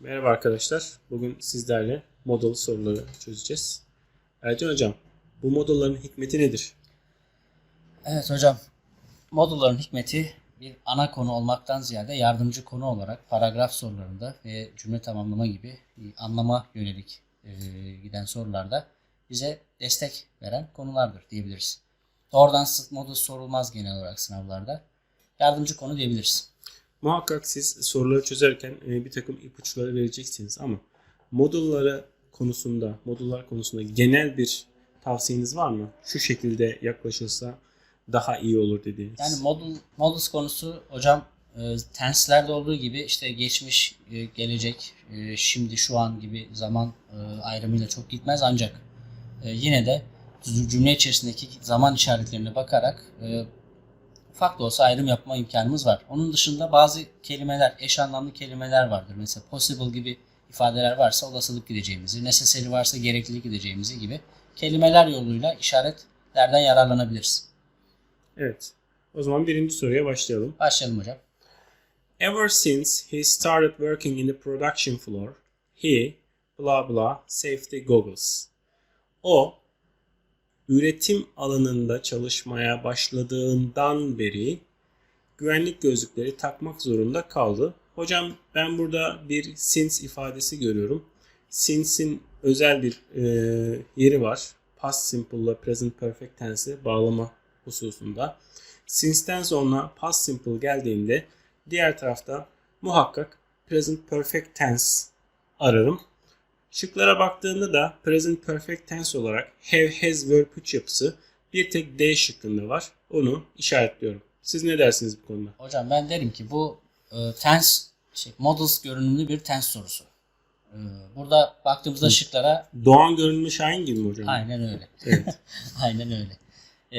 Merhaba arkadaşlar. Bugün sizlerle model soruları çözeceğiz. Ercan Hocam, bu modelların hikmeti nedir? Evet hocam. Modulların hikmeti bir ana konu olmaktan ziyade yardımcı konu olarak paragraf sorularında ve cümle tamamlama gibi anlama yönelik e, giden sorularda bize destek veren konulardır diyebiliriz. Doğrudan modul sorulmaz genel olarak sınavlarda. Yardımcı konu diyebiliriz. Muhakkak siz soruları çözerken e, bir takım ipuçları vereceksiniz ama modulları konusunda, modullar konusunda genel bir tavsiyeniz var mı? Şu şekilde yaklaşılsa daha iyi olur dediğiniz. Yani modul modus konusu hocam e, tenslerde olduğu gibi işte geçmiş, e, gelecek, e, şimdi, şu an gibi zaman e, ayrımıyla çok gitmez ancak yine de cümle içerisindeki zaman işaretlerine bakarak ufak da olsa ayrım yapma imkanımız var. Onun dışında bazı kelimeler, eş anlamlı kelimeler vardır. Mesela possible gibi ifadeler varsa olasılık gideceğimizi, necessary varsa gereklilik gideceğimizi gibi kelimeler yoluyla işaretlerden yararlanabiliriz. Evet. O zaman birinci soruya başlayalım. Başlayalım hocam. Ever since he started working in the production floor, he blah blah safety goggles. O üretim alanında çalışmaya başladığından beri güvenlik gözlükleri takmak zorunda kaldı. Hocam ben burada bir since ifadesi görüyorum. Since'in özel bir e, yeri var. Past simple ile present perfect tense'i bağlama hususunda. Since'ten sonra past simple geldiğinde diğer tarafta muhakkak present perfect tense ararım. Şıklara baktığımda da present perfect tense olarak have, has, verb 3 yapısı bir tek D şıkkında var. Onu işaretliyorum. Siz ne dersiniz bu konuda? Hocam ben derim ki bu e, tense şey, models görünümlü bir tense sorusu. E, burada baktığımızda şıklara Doğan görünümlü Şahin gibi mi hocam? aynen öyle. Evet. aynen öyle.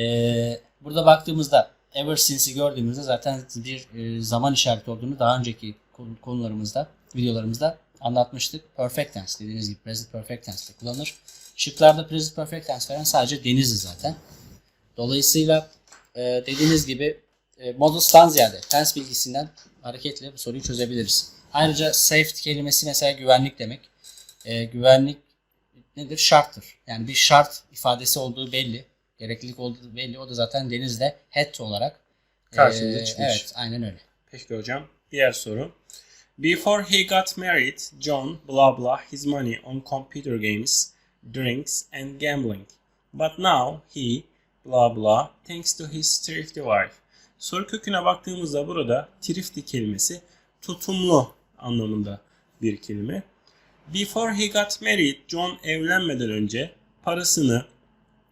E, burada baktığımızda ever since'i gördüğümüzde zaten bir e, zaman işareti olduğunu daha önceki konu- konularımızda, videolarımızda anlatmıştık. Perfect tense dediğiniz gibi present perfect tense de kullanılır. Şıklarda present perfect tense veren sadece denizli zaten. Dolayısıyla e, dediğiniz gibi e, modus'tan ziyade tense bilgisinden hareketle bu soruyu çözebiliriz. Ayrıca safety kelimesi mesela güvenlik demek. E, güvenlik nedir? Şarttır. Yani bir şart ifadesi olduğu belli. Gereklilik olduğu belli. O da zaten denizde had olarak e, Karşımıza çıkmış. Evet, aynen öyle. Peki hocam. Diğer soru. Before he got married, John blah blah his money on computer games, drinks and gambling. But now he blah blah thanks to his thrifty wife. Soru köküne baktığımızda burada thrifty kelimesi tutumlu anlamında bir kelime. Before he got married, John evlenmeden önce parasını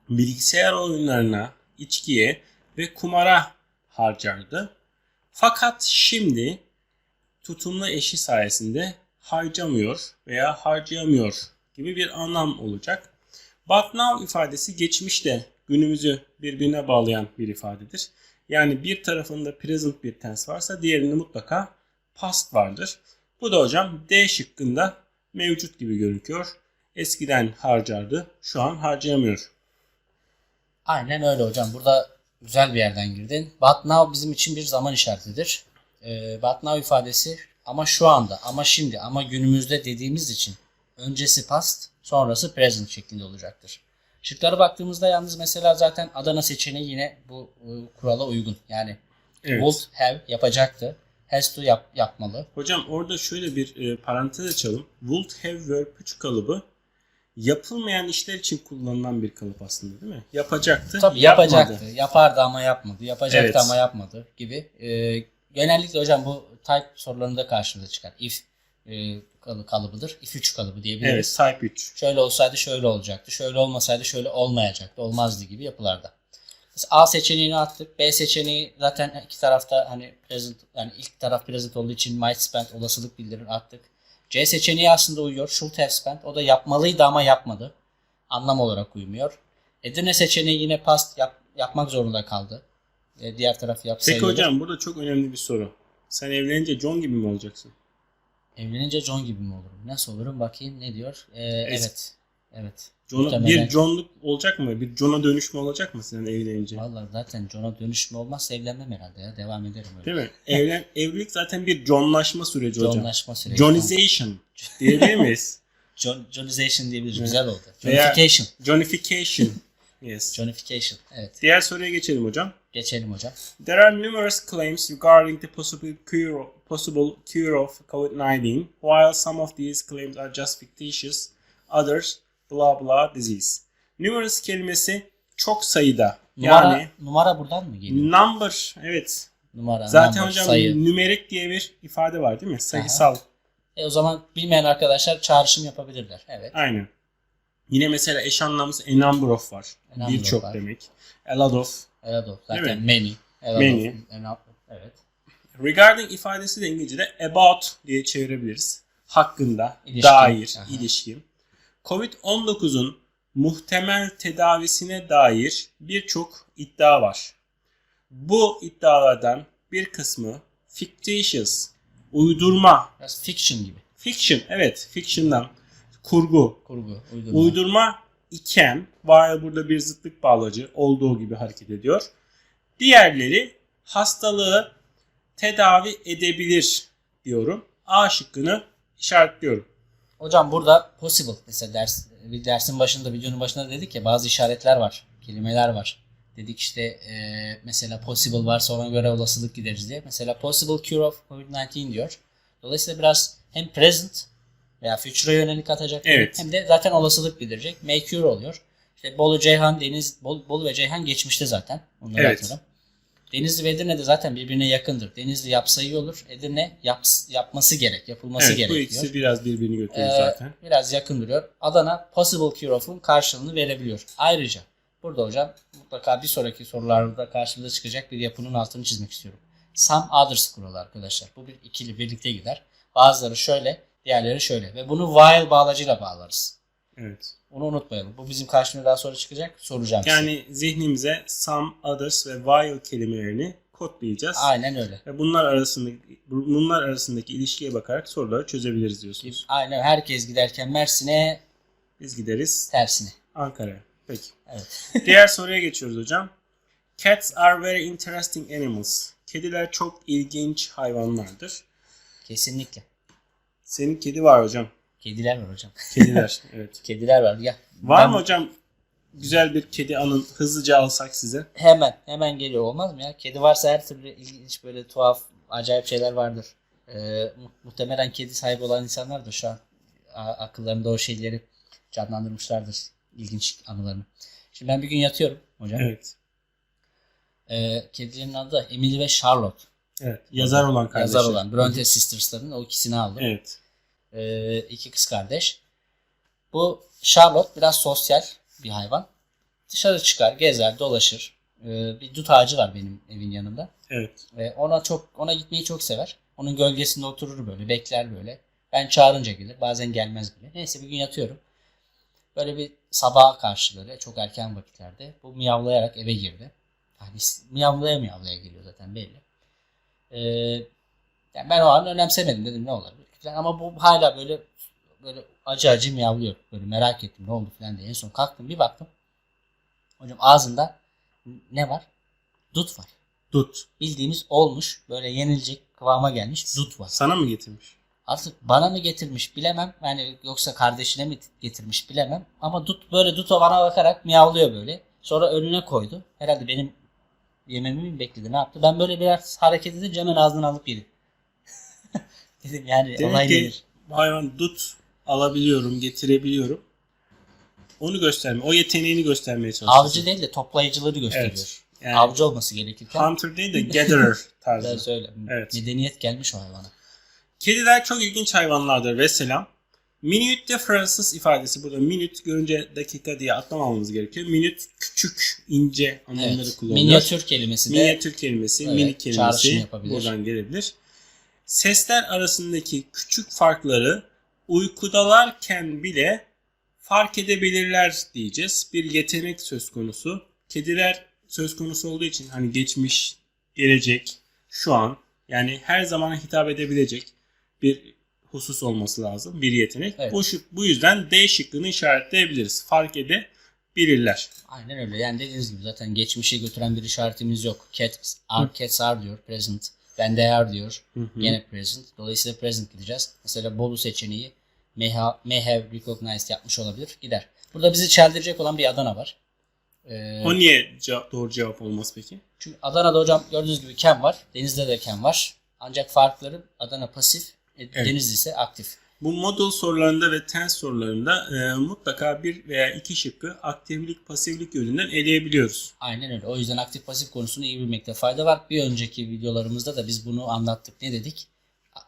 bilgisayar oyunlarına, içkiye ve kumara harcardı. Fakat şimdi tutumlu eşi sayesinde harcamıyor veya harcayamıyor gibi bir anlam olacak. But now ifadesi geçmişte günümüzü birbirine bağlayan bir ifadedir. Yani bir tarafında present bir tense varsa diğerinde mutlaka past vardır. Bu da hocam D şıkkında mevcut gibi görünüyor. Eskiden harcardı, şu an harcayamıyor. Aynen öyle hocam. Burada güzel bir yerden girdin. But now bizim için bir zaman işaretidir. Ee, but now ifadesi ama şu anda, ama şimdi, ama günümüzde dediğimiz için öncesi past, sonrası present şeklinde olacaktır. Şıklara baktığımızda yalnız mesela zaten Adana seçeneği yine bu e, kurala uygun. Yani Evet. would have yapacaktı. Has to yap, yapmalı. Hocam orada şöyle bir e, parantez açalım. Would have verb 3 kalıbı yapılmayan işler için kullanılan bir kalıp aslında değil mi? Yapacaktı, Tabii yapmadı. yapacaktı. Yapardı ama yapmadı. Yapacaktı Evet. ama yapmadı gibi. Ee, genellikle hocam bu type sorularında karşımıza çıkar. If e, kalı- kalıbıdır. If 3 kalıbı diyebiliriz. Evet, type 3. Şöyle olsaydı şöyle olacaktı. Şöyle olmasaydı şöyle olmayacaktı. Olmazdı gibi yapılarda. Mesela A seçeneğini attık. B seçeneği zaten iki tarafta hani present yani ilk taraf present olduğu için might spend olasılık bildirir attık. C seçeneği aslında uyuyor. Should have spent. O da yapmalıydı ama yapmadı. Anlam olarak uymuyor. Edirne seçeneği yine past yap, yapmak zorunda kaldı. E, diğer tarafı yapsaydı. Peki hocam burada çok önemli bir soru. Sen evlenince John gibi mi olacaksın? Evlenince John gibi mi olurum? Nasıl olurum? Bakayım ne diyor? E, evet. Evet. John'a, Muhtemelen. bir John'luk olacak mı? Bir John'a dönüşme olacak mı senin evlenince? Vallahi zaten John'a dönüşme olmazsa evlenmem herhalde ya. Devam ederim öyle. Değil mi? Evlen, evlilik zaten bir John'laşma süreci hocam. John'laşma süreci. Johnization diyebilir miyiz? John, Johnization diyebiliriz. Güzel oldu. Veya- Johnification. Johnification. Yes. Johnification. Evet. Diğer soruya geçelim hocam. Geçelim hocam. There are numerous claims regarding the possible cure, possible cure of COVID-19. While some of these claims are just fictitious, others blah blah disease. Numerous kelimesi çok sayıda. Numara, Yani numara buradan mı geliyor? number evet. Numara, Zaten number, hocam sayı. nümerik diye bir ifade var değil mi? Sayısal. E o zaman bilmeyen arkadaşlar çağrışım yapabilirler. Evet. Aynen. Yine mesela eş anlamlısı a number of var. Birçok demek. A lot of. Evet o. Zaten Değil many. Evet, Many. o. En- Evet. Regarding ifadesi de İngilizce'de about diye çevirebiliriz. Hakkında, İlişkin. dair, Aha. ilişkin. Covid-19'un muhtemel tedavisine dair birçok iddia var. Bu iddialardan bir kısmı fictitious, uydurma, Biraz fiction gibi. fiction, evet fiction'dan, kurgu, Kurgu, uydurma. uydurma iken, while burada bir zıtlık bağlacı olduğu gibi hareket ediyor. Diğerleri hastalığı tedavi edebilir diyorum. A şıkkını işaretliyorum. Hocam burada possible mesela ders bir dersin başında videonun başında dedik ya bazı işaretler var, kelimeler var. Dedik işte e, mesela possible varsa ona göre olasılık gideriz diye. Mesela possible cure of COVID-19 diyor. Dolayısıyla biraz hem present veya future'a yönelik atacak Evet. hem de zaten olasılık bildirecek. May cure oluyor. İşte Bolu, Ceyhan, Deniz, Bolu, Bolu ve Ceyhan geçmişte zaten. Onları Evet. atalım. Denizli ve Edirne de zaten birbirine yakındır. Denizli yapsa iyi olur. Edirne yaps, yapması gerek, yapılması evet, gerek bu ikisi biraz birbirini götürüyor Ee, zaten. Biraz yakın duruyor. Adana possible cure of'un karşılığını verebiliyor. Ayrıca burada hocam mutlaka bir sonraki sorularda karşımıza çıkacak bir yapının altını çizmek istiyorum. Some others kuralı arkadaşlar. Bu bir ikili birlikte gider. Bazıları şöyle, diğerleri şöyle. Ve bunu while bağlacıyla bağlarız. Evet. Onu unutmayalım. Bu bizim karşımıza daha sonra çıkacak. Soracağım size. Yani zihnimize some, others ve while kelimelerini kodlayacağız. Aynen öyle. Ve bunlar arasındaki bunlar arasındaki ilişkiye bakarak soruları çözebiliriz diyorsunuz. Aynen herkes giderken Mersin'e Biz gideriz tersine. Ankara'ya. Peki. Evet. Diğer soruya geçiyoruz hocam. Cats are very interesting animals. Kediler çok ilginç hayvanlardır. Kesinlikle. Senin kedi var hocam. Kediler var hocam. Kediler. evet. Kediler var. Gel. Var Ben- mı hocam güzel bir kedi anın hızlıca alsak size? Hemen hemen geliyor olmaz mı ya? Kedi varsa her türlü ilginç böyle tuhaf acayip şeyler vardır. Ee, mu- muhtemelen kedi sahibi olan insanlar da şu an akıllarında o şeyleri canlandırmışlardır. ilginç anılarını. Şimdi ben bir gün yatıyorum hocam. Evet. Ee, kedilerin adı da Emily ve Charlotte. Evet. Yazar olan kardeşler. Yazar olan Bronte Sisters'ların o ikisini aldım. Evet. Ee, iki kız kardeş. Bu Charlotte biraz sosyal bir hayvan. Dışarı çıkar, gezer, dolaşır. Ee, bir dut ağacı var benim evin yanında. Evet. Ve ona çok ona gitmeyi çok sever. Onun gölgesinde oturur böyle, bekler böyle. Ben çağırınca gelir, bazen gelmez bile. Neyse bir gün yatıyorum. Böyle bir sabaha karşı böyle çok erken vakitlerde bu miyavlayarak eve girdi. Yani miyavlaya miyavlaya geliyor zaten belli. Ee, yani ben o an önemsemedim dedim ne olabilir falan. Ama bu hala böyle böyle acı acı miyavlıyor. Böyle merak ettim ne oldu falan diye. En son kalktım bir baktım. Hocam ağzında ne var? Dut var Dut. bildiğimiz olmuş böyle yenilecek kıvama gelmiş dut var. Sana mı getirmiş? Artık bana mı getirmiş bilemem. Yani yoksa kardeşine mi getirmiş bilemem. Ama dut böyle dut o bana bakarak miyavlıyor böyle. Sonra önüne koydu. Herhalde benim yememi mi bekledi ne yaptı? Ben böyle biraz hareket edince hemen ağzından alıp yedim. Dedim yani Demek olay ki nedir? hayvan dut alabiliyorum, getirebiliyorum. Onu gösterme, o yeteneğini göstermeye çalışıyor. Avcı değil de toplayıcıları gösteriyor. Evet. Yani Avcı olması gerekirken hunter değil de gatherer tarzı. söyle. Evet. Medeniyet gelmiş o hayvana. Kediler çok ilginç hayvanlardır ve selam. Minute differences ifadesi burada minute görünce dakika diye atlamamamız gerekiyor. Minute küçük, ince anlamları Evet. kullanılıyor. Minyatür kelimesi de Minyatür kelimesi, Evet, mini kelimesi buradan gelebilir. Sesler arasındaki küçük farkları uykudalarken bile fark edebilirler diyeceğiz. Bir yetenek söz konusu. Kediler söz konusu olduğu için hani geçmiş, gelecek, şu an yani her zamana hitap edebilecek bir husus olması lazım. Bir yetenek. Evet. Bu, bu yüzden D şıkkını işaretleyebiliriz. Fark edebilirler. Aynen öyle. Yani dediğiniz gibi zaten geçmişe götüren bir işaretimiz yok. Cats are, cats are diyor present. Ben they are diyor. Yine present. Dolayısıyla present gideceğiz. Mesela Bolu seçeneği may have, may have recognized yapmış olabilir. Gider. Burada bizi çeldirecek olan bir Adana var. Ee, O niye ce- doğru cevap olmaz peki? çünkü Adana'da hocam gördüğünüz gibi kem var. Deniz'de de kem var. Ancak farkları Adana pasif, e, Deniz ise aktif. Bu model sorularında ve tense sorularında e, mutlaka bir veya iki şıkkı aktiflik pasiflik yönünden eleyebiliyoruz. Aynen öyle. O yüzden aktif pasif konusunu iyi bilmekte fayda var. Bir önceki videolarımızda da biz bunu anlattık. Ne dedik?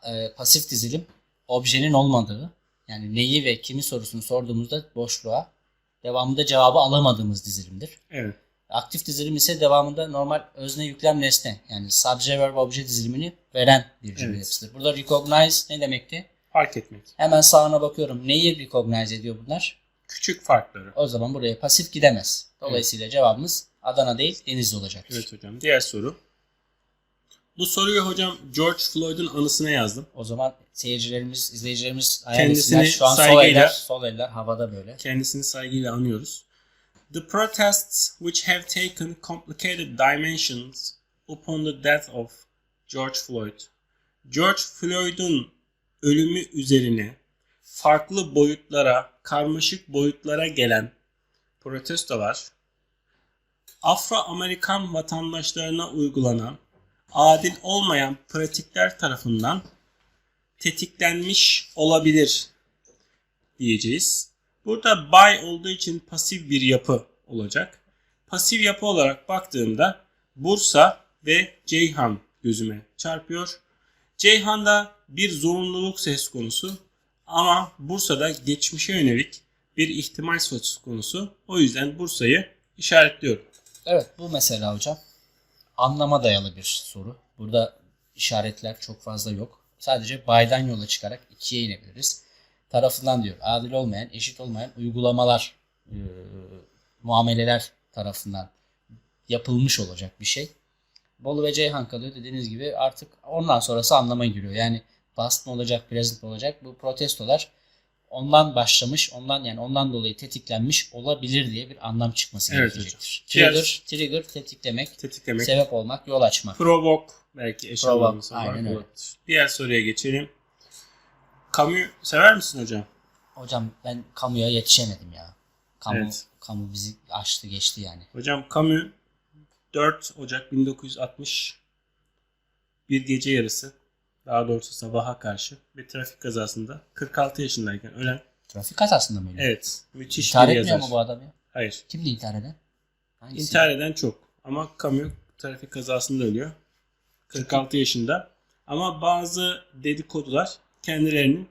Ee, pasif dizilim objenin olmadığı yani neyi ve kimi sorusunu sorduğumuzda boşluğa devamında cevabı alamadığımız dizilimdir. Evet. Aktif dizilim ise devamında normal özne yüklem nesne yani subject verb obje dizilimini veren bir cümle Evet. yapısıdır. Burada recognize ne demekti? Fark etmek. Hemen sağına bakıyorum. Neyi recognize ediyor bunlar? Küçük farkları. O zaman buraya pasif gidemez. Dolayısıyla cevabımız Adana değil Denizli olacaktır. Evet hocam. Diğer soru. Bu soruyu hocam George Floyd'un anısına yazdım. O zaman seyircilerimiz, izleyicilerimiz hayal Kendisini etsinler. Şu an sol saygıyla- eller, sol eller havada böyle. Kendisini saygıyla anıyoruz. The protests which have taken complicated dimensions upon the death of George Floyd. George Floyd'un ölümü üzerine farklı boyutlara, karmaşık boyutlara gelen protestolar Afro-Amerikan vatandaşlarına uygulanan adil olmayan pratikler tarafından tetiklenmiş olabilir diyeceğiz. Burada by olduğu için pasif bir yapı olacak. Pasif yapı olarak baktığımda Bursa ve Ceyhan gözüme çarpıyor. Ceyhan'da bir zorunluluk söz konusu ama Bursa'da geçmişe yönelik bir ihtimal söz konusu. O yüzden Bursa'yı işaretliyorum. Evet bu mesela hocam anlama dayalı bir soru. Burada işaretler çok fazla yok. Sadece baydan yola çıkarak ikiye inebiliriz. Tarafından diyor adil olmayan, eşit olmayan uygulamalar, e, muameleler tarafından yapılmış olacak bir şey. Bolu ve Ceyhan kalıyor dediğiniz gibi artık ondan sonrası anlama giriyor. Yani past mı olacak, present mi olacak bu protestolar ondan başlamış, ondan yani ondan dolayı tetiklenmiş olabilir diye bir anlam çıkması Evet gerekecektir. hocam. Trigger, trigger tetiklemek, Tetiklemek. sebep olmak, yol açmak. Provoke belki eş anlamlısı aynen öyle. Diğer soruya geçelim. Camus sever misin hocam? Hocam ben kamuya yetişemedim ya. Kamu, Evet. kamu bizi aştı geçti yani. Hocam Camus 4 Ocak 1960 bir gece yarısı daha doğrusu sabaha karşı bir trafik kazasında 46 yaşındayken ölen Trafik kazasında mı öyle? evet müthiş İntihar bir etmiyor yazar. mu bu adam ya? Hayır. Kimdi intihar eden? Hangisi? İntihar eden çok ama Camus trafik kazasında ölüyor. 46 yaşında. Ama bazı dedikodular kendilerinin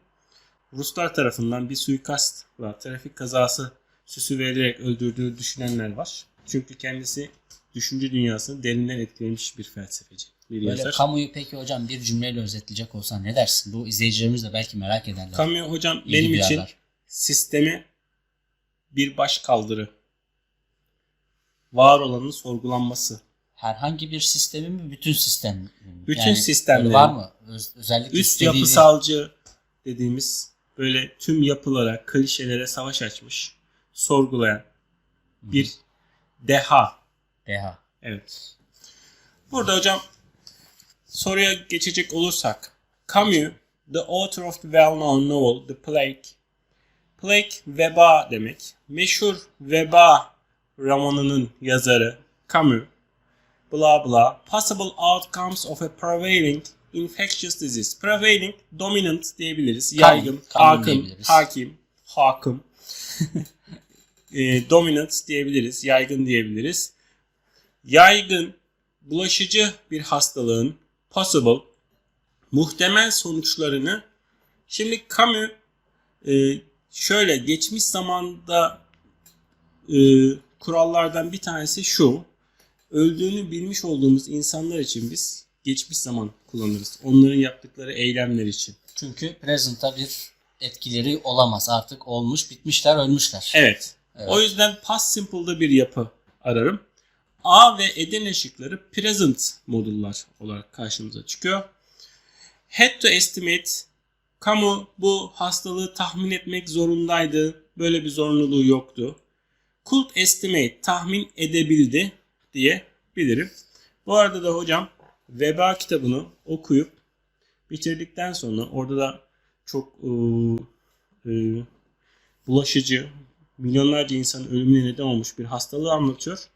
Ruslar tarafından bir suikastla trafik kazası süsü verilerek öldürdüğü düşünenler var. Çünkü kendisi düşünce dünyasını derinden etkilemiş bir felsefeci, bir Böyle yazar. kamuyu peki hocam bir cümleyle özetleyecek olsan ne dersin? Bu izleyicilerimiz de belki merak ederler. Camus hocam İlgi benim için sistemi bir baş kaldırı. Var olanın sorgulanması. Herhangi bir sistemi mi? Bütün sistem mi? Bütün sistemleri. böyle Var mı? Öz- özellikle Üst istediği- yapısalcı dediğimiz böyle tüm yapılara, klişelere savaş açmış, sorgulayan bir deha. Deha. Evet. Burada hocam soruya geçecek olursak Camus, the author of the well-known novel The Plague. Plague veba demek. Meşhur veba romanının yazarı Camus. Bla bla. Possible outcomes of a prevailing infectious disease. Prevailing, dominant diyebiliriz. Yaygın, hakim, hakim, hakim. E, dominant diyebiliriz, yaygın diyebiliriz. Yaygın, bulaşıcı bir hastalığın possible, muhtemel sonuçlarını şimdi Camus e, şöyle geçmiş zamanda e, kurallardan bir tanesi şu. Öldüğünü bilmiş olduğumuz insanlar için biz geçmiş zaman kullanırız. Onların yaptıkları eylemler için. Çünkü present'a bir etkileri olamaz. Artık olmuş, bitmişler, ölmüşler. Evet. Evet. O yüzden past simple'da bir yapı ararım. A ve Edirne şıkları present modullar olarak karşımıza çıkıyor. Had to estimate Kamu bu hastalığı tahmin etmek zorundaydı. Böyle bir zorunluluğu yoktu. Could estimate tahmin edebildi diye bilirim. Bu arada da hocam veba kitabını okuyup bitirdikten sonra orada da çok ıı, ıı, bulaşıcı, milyonlarca insanın ölümüne neden olmuş bir hastalığı anlatıyor.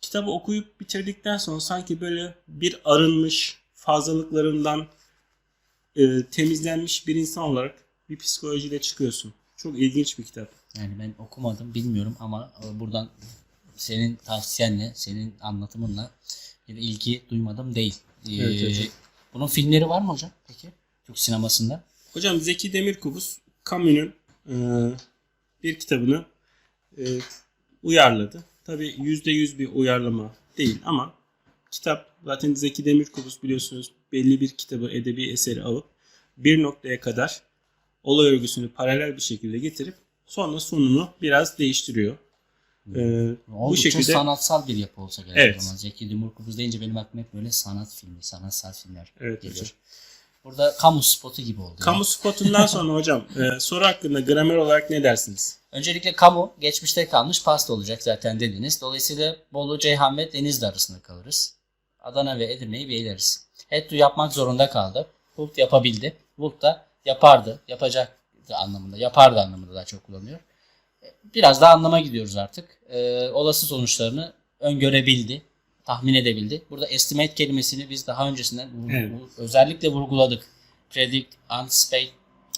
Kitabı okuyup bitirdikten sonra sanki böyle bir arınmış, fazlalıklarından e, temizlenmiş bir insan olarak bir psikolojiyle çıkıyorsun. Çok ilginç bir kitap. Yani ben okumadım bilmiyorum ama e, buradan senin tavsiyenle, senin anlatımınla bir ilgi duymadım değil. Ee, Evet, evet. Bunun filmleri var mı hocam peki? Türk sinemasında. Hocam Zeki Demirkubuz Camus'un e, bir kitabını e, uyarladı. Tabi %100 bir uyarlama değil ama kitap zaten Zeki Demirkubuz biliyorsunuz belli bir kitabı edebi eseri alıp bir noktaya kadar olay örgüsünü paralel bir şekilde getirip sonra sonunu biraz değiştiriyor. E, bu Oldukça şekilde sanatsal bir yapı olsa gerek Evet. zaman. Zeki Demirkubuz deyince benim aklıma hep böyle sanat filmi, sanatsal filmler Evet geliyor. hocam. Burada kamu spotu gibi oldu. kamu spotundan sonra hocam e, soru hakkında gramer olarak ne dersiniz? Öncelikle kamu geçmişte kalmış pasta olacak zaten dediniz. Dolayısıyla Bolu, Ceyhan ve Denizli arasında kalırız. Adana ve Edirne'yi bir eleriz. Hettu yapmak zorunda kaldı. Hult yapabildi. Hult da yapardı, yapacak anlamında, yapardı anlamında daha çok kullanıyor. Biraz daha anlama gidiyoruz artık. Ee, olası sonuçlarını öngörebildi, tahmin edebildi. Burada estimate kelimesini biz daha öncesinden Evet. özellikle vurguladık. Predict, anticipate,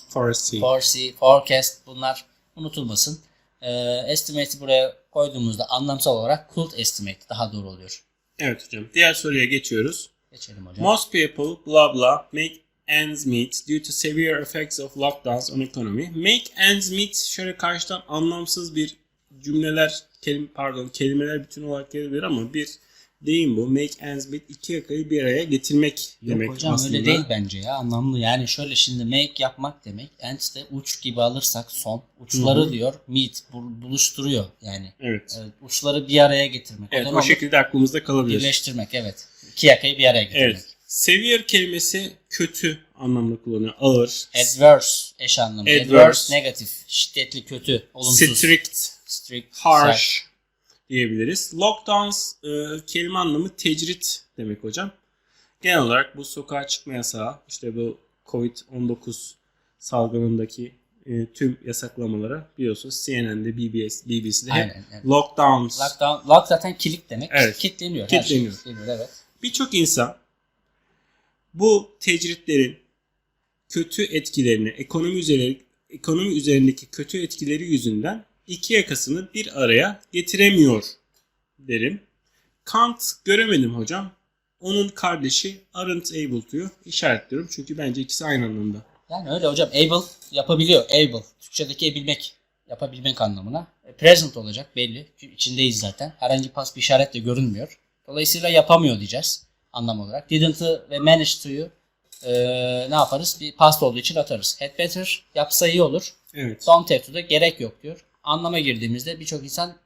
Foresee. foresee, forecast bunlar unutulmasın. Ee, estimate'i buraya koyduğumuzda anlamsal olarak could estimate daha doğru oluyor. Evet hocam. Diğer soruya geçiyoruz. Geçelim hocam. Most people blah blah make ends meet due to severe effects of lockdowns on economy. Make ends meet şöyle karşıdan anlamsız bir cümleler, kelim, pardon kelimeler bütün olarak gelebilir ama bir deyim bu. Make ends meet iki yakayı bir araya getirmek Yok demek hocam aslında. öyle değil bence ya anlamlı. Yani şöyle şimdi make yapmak demek. Ends de uç gibi alırsak son. Uçları Hı hı. diyor meet bul- buluşturuyor yani. Evet. Evet, uçları bir araya getirmek. Evet o olur? şekilde aklımızda kalabilir. Birleştirmek evet. İki yakayı bir araya getirmek. Evet. Severe kelimesi kötü anlamda kullanıyor. Ağır. Adverse eş anlamı. Adverse. Adverse, negatif, şiddetli, kötü, olumsuz. Strict. strict, sert. harsh diyebiliriz. Lockdowns e, kelime anlamı tecrit demek hocam. Genel olarak bu sokağa çıkma yasağı, işte bu Covid-19 salgınındaki e, tüm yasaklamalara biliyorsunuz CNN'de, BBS, BBC'de hep Aynen. evet. lockdowns. Lockdown, lock zaten kilit demek. Evet. Kitleniyor. her şey Kilitleniyor. kilitleniyor, evet. Birçok insan bu tecritlerin kötü etkilerini, ekonomi üzeri, ekonomi üzerindeki kötü etkileri yüzünden iki yakasını bir araya getiremiyor derim. Kant göremedim hocam. Onun kardeşi aren't able to'yu işaretliyorum. Çünkü bence ikisi aynı anlamda. Yani öyle hocam. Able yapabiliyor. Able. Türkçedeki ebilmek. Yapabilmek anlamına. E, Present olacak belli. Çünkü içindeyiz zaten. Herhangi pas bir işaret de görünmüyor. Dolayısıyla yapamıyor diyeceğiz anlam olarak. Didn't'ı ve manage to'yu e, ne yaparız? Bir past olduğu için atarız. Had better yapsa iyi olur. Evet. Don't have to'da gerek yok diyor. Anlama girdiğimizde birçok insan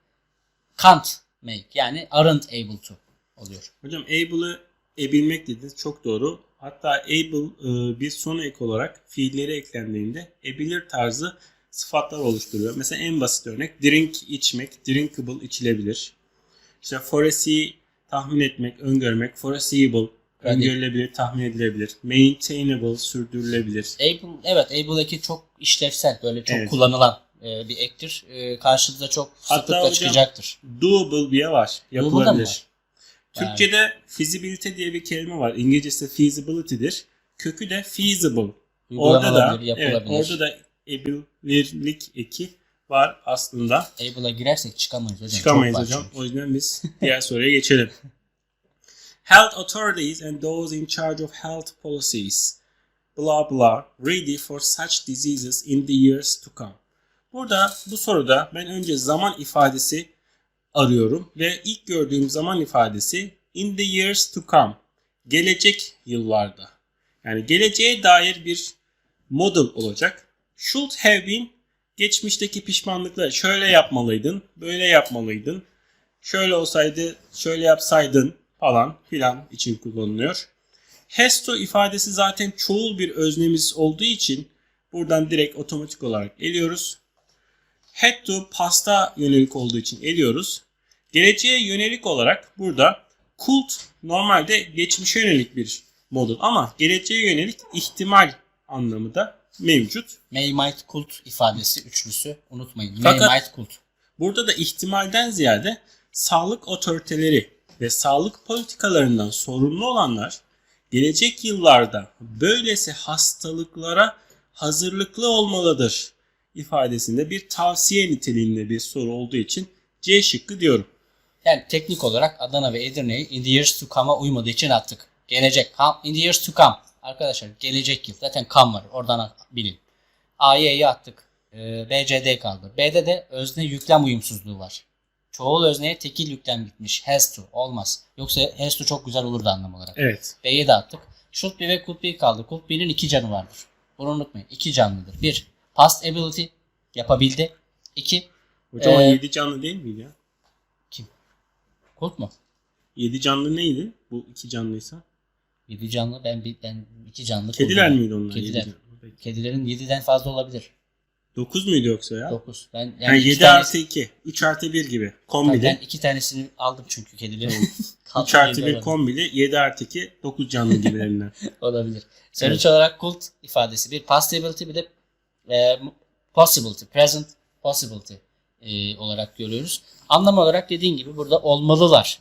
can't make yani aren't able to oluyor. Hocam able'ı ebilmek dediniz. Çok doğru. Hatta able e, bir son ek olarak fiilleri eklendiğinde ebilir tarzı sıfatlar oluşturuyor. Mesela en basit örnek drink içmek, drinkable içilebilir. İşte foresee tahmin etmek, öngörmek, foreseeable Predict. öngörülebilir, tahmin edilebilir. Maintainable sürdürülebilir. Able evet able eki çok işlevsel böyle çok Evet. kullanılan e, bir ektir. E, karşınıza çok Hatta sıklıkla hocam- çıkacaktır. Doable diye var. Yapılabilir. var? Türkçe'de feasibility diye bir kelime var. İngilizcesi feasibility'dir. Kökü de feasible. Orada da evet, orada da abilirlik eki var aslında. Able'a girersek çıkamayız hocam. Çıkamayız hocam. çünkü. O yüzden biz diğer soruya geçelim. Health authorities and those in charge of health policies blah blah ready for such diseases in the years to come. Burada bu soruda ben önce zaman ifadesi arıyorum ve ilk gördüğüm zaman ifadesi in the years to come. Gelecek yıllarda. Yani geleceğe dair bir model olacak. Should have been geçmişteki pişmanlıklar. Şöyle yapmalıydın, böyle yapmalıydın. Şöyle olsaydı, şöyle yapsaydın falan filan için kullanılıyor. Has to ifadesi zaten çoğul bir öznemiz olduğu için Buradan direkt otomatik olarak eliyoruz. Head to pasta yönelik olduğu için eliyoruz. Geleceğe yönelik olarak burada kult normalde geçmişe yönelik bir model ama geleceğe yönelik ihtimal anlamı da mevcut. May might kult ifadesi üçlüsü unutmayın. Fakat- May might kult. Burada da ihtimalden ziyade sağlık otoriteleri ve sağlık politikalarından sorumlu olanlar gelecek yıllarda böylesi hastalıklara hazırlıklı olmalıdır ifadesinde bir tavsiye niteliğinde bir soru olduğu için C şıkkı diyorum. Yani teknik olarak Adana ve Edirne'yi in the years to come'a uymadığı için attık. Gelecek. Come, in the years to come. Arkadaşlar gelecek yıl. Zaten come var. Oradan bilin. A'yı E'yi attık. Ee, B, C, D kaldı. B'de de özne yüklem uyumsuzluğu var. Çoğul özneye tekil yüklem gitmiş. Has to. Olmaz. Yoksa has to çok güzel olurdu anlam olarak. Evet. B'yi de attık. Should be ve could be kaldı. Could be'nin iki canı vardır. Bunu unutmayın. İki canlıdır. Bir, past ability yapabildi. İki, Hocam Ee, 7 canlı değil miydi ya? kim? Could mu? 7 canlı neydi? Bu iki canlıysa. Yedi canlı ben bir ben iki canlı Kediler kurdum. miydi onlar? Kediler. Yedi. Kedilerin 7'den fazla olabilir. 9 muydu yoksa ya? 9. Ben yani, Yani iki 7 tanesi- artı 2. 3 artı 1 gibi. Tabii Kombili. ben iki tanesini aldım çünkü kedilerin. 3 artı 1 olabilir. kombili. 7 artı 2 9 canlı gibilerinden. olabilir. Sonuç olarak kult ifadesi bir past ability bir de e, possibility, present possibility e, olarak görüyoruz. Anlam olarak dediğin gibi burada olmalılar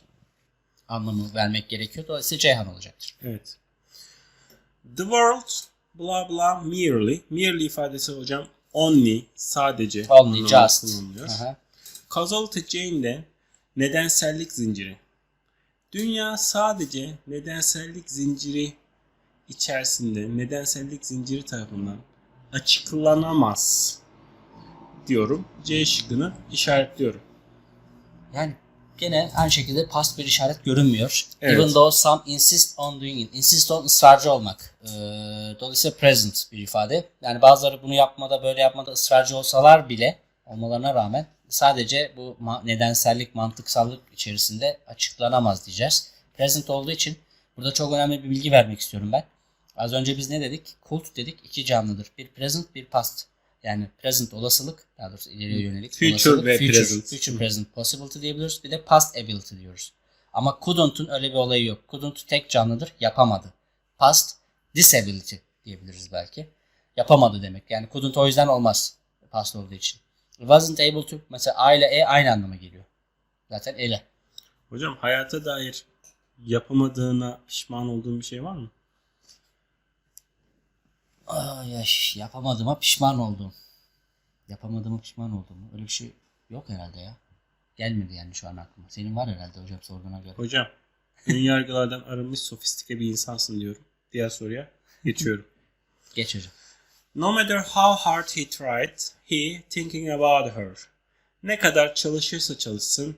anlamı vermek gerekiyor. Dolayısıyla Ceyhan olacaktır. evet. The world blah blah merely. Merely ifadesi hocam only sadece Only, just. kullanılıyor. Aha. Causality chain'de nedensellik zinciri. Dünya sadece nedensellik zinciri içerisinde nedensellik zinciri tarafından açıklanamaz diyorum. C şıkkını işaretliyorum. Yani gene aynı şekilde past bir işaret görünmüyor. Evet. Even though some insist on doing it. Insist on ısrarcı olmak. Ee, dolayısıyla present bir ifade. Yani bazıları bunu yapmada böyle yapmada ısrarcı olsalar bile olmalarına rağmen sadece bu ma- nedensellik, mantıksallık içerisinde açıklanamaz diyeceğiz. Present olduğu için burada çok önemli bir bilgi vermek istiyorum ben. Az önce biz ne dedik? Kult dedik. iki canlıdır. Bir present, bir past. Yani present olasılık, daha doğrusu ileriye yönelik Future olasılık, ve future, present. Future present possibility diyebiliriz. Bir de past ability diyoruz. Ama couldn't'un öyle bir olayı yok. Couldn't tek canlıdır, yapamadı. Past disability diyebiliriz belki. Yapamadı demek. Yani couldn't o yüzden olmaz. Past olduğu için. Wasn't able to mesela A ile E aynı anlama geliyor. Zaten ele. Hocam hayata dair yapamadığına pişman olduğun bir şey var mı? Ay yapamadığıma pişman oldum. Yapamadığıma pişman oldum. Öyle bir şey yok herhalde ya. Gelmedi yani şu an aklıma. Senin var herhalde hocam sorduğuna göre. Hocam ön yargılardan arınmış sofistike bir insansın diyorum. Diğer soruya geçiyorum. Geç hocam. No matter how hard he tried, he thinking about her. Ne kadar çalışırsa çalışsın,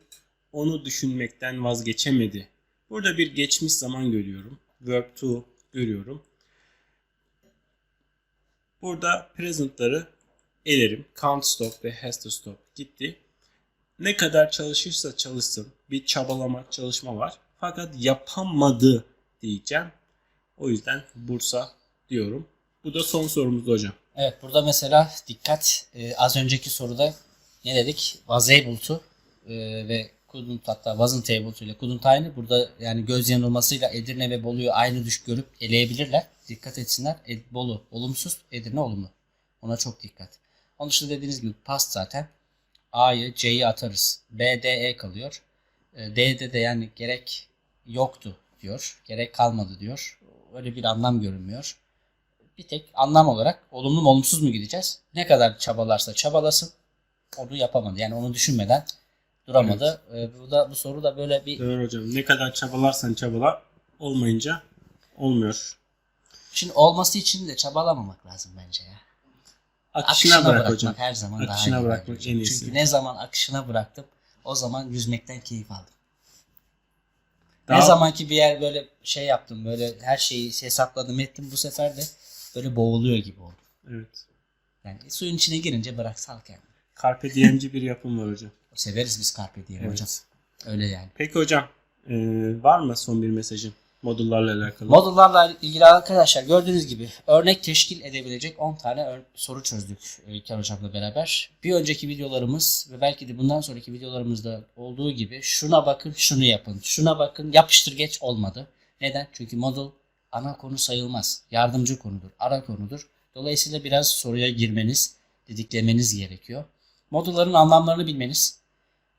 onu düşünmekten vazgeçemedi. Burada bir geçmiş zaman görüyorum. Verb to görüyorum. Burada present'ları elerim. Can't stop ve has to stop gitti. Ne kadar çalışırsa çalışsın bir çabalama, çalışma var. Fakat yapamadı diyeceğim. O yüzden Bursa diyorum. Bu da son sorumuz hocam. Evet burada mesela dikkat e, az önceki soruda ne dedik? Was able e, ve couldn't hatta wasn't able ile couldn't aynı. Burada yani göz yanılmasıyla Edirne ve Bolu'yu aynı düş görüp eleyebilirler. Dikkat etsinler. E, Bolu olumsuz, Edirne olumlu. Ona çok dikkat. Onun dışında dediğiniz gibi past zaten. A'yı, C'yi atarız. B, D, E kalıyor. E, D'de de yani gerek yoktu diyor. Gerek kalmadı diyor. Öyle bir anlam görünmüyor bir tek anlam olarak olumlu mu olumsuz mu gideceğiz? Ne kadar çabalarsa çabalasın onu yapamadı. Yani onu düşünmeden duramadı. Ee, bu da bu soru da böyle bir Doğru hocam. Ne kadar çabalarsan çabala olmayınca olmuyor. Şimdi olması için de çabalamamak lazım bence ya. Akışına, bırak bırakmak hocam. her zaman Akışına daha iyi. bırakmak bence. en iyisi. Çünkü ne zaman akışına bıraktım o zaman yüzmekten keyif aldım. Daha- Ne zaman ki bir yer böyle şey yaptım böyle her şeyi hesapladım ettim bu sefer de böyle boğuluyor gibi oldu. Evet. Yani suyun içine girince bırak sal kendini. Carpe diemci bir yapım var hocam. Severiz biz Carpe Diem Evet. hocam. Öyle yani. Peki hocam. eee, var mı son bir mesajın? Modullarla alakalı. Modullarla ilgili arkadaşlar gördüğünüz gibi örnek teşkil edebilecek 10 tane soru çözdük e, İlker Hocam'la beraber. Bir önceki videolarımız ve belki de bundan sonraki videolarımızda olduğu gibi şuna bakın şunu yapın, şuna bakın yapıştır geç olmadı. Neden? Çünkü modul ana konu sayılmaz. Yardımcı konudur, ara konudur. Dolayısıyla biraz soruya girmeniz, didiklemeniz gerekiyor. Modulların anlamlarını bilmeniz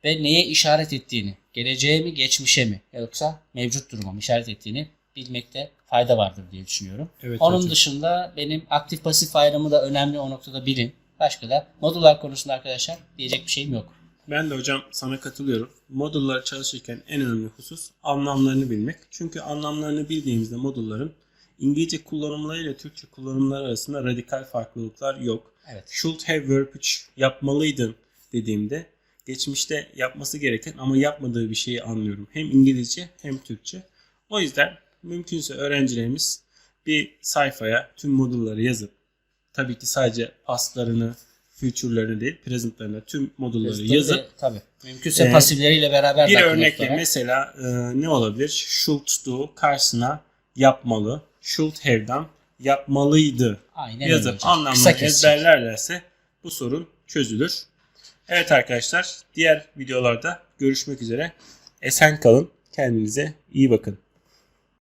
ve neye işaret ettiğini, geleceğe mi, geçmişe mi yoksa mevcut duruma mı işaret ettiğini bilmekte fayda vardır diye düşünüyorum. Evet Onun hocam. dışında benim aktif pasif ayrımı da önemli o noktada bilin. Başka da modullar konusunda arkadaşlar diyecek bir şeyim yok. Ben de hocam sana katılıyorum. Modullar çalışırken en önemli husus anlamlarını bilmek. Çünkü anlamlarını bildiğimizde modulların İngilizce kullanımları ile Türkçe kullanımları arasında radikal farklılıklar yok. Evet. Should have verb 3 yapmalıydın dediğimde geçmişte yapması gereken ama yapmadığı bir şeyi anlıyorum. Hem İngilizce hem Türkçe. O yüzden mümkünse öğrencilerimiz bir sayfaya tüm modulları yazıp tabii ki sadece pastlarını, future'larını değil, present'larını tüm modulları yazıp tabii. Mümkünse Ee, pasifleriyle beraber bir örnekle ettiler. mesela e, ne olabilir? Should do karşısına yapmalı. Should have'dan yapmalıydı Aynen yazıp kesecek. ezberlerlerse bu sorun çözülür. Evet arkadaşlar diğer videolarda görüşmek üzere. Esen kalın. Kendinize iyi bakın.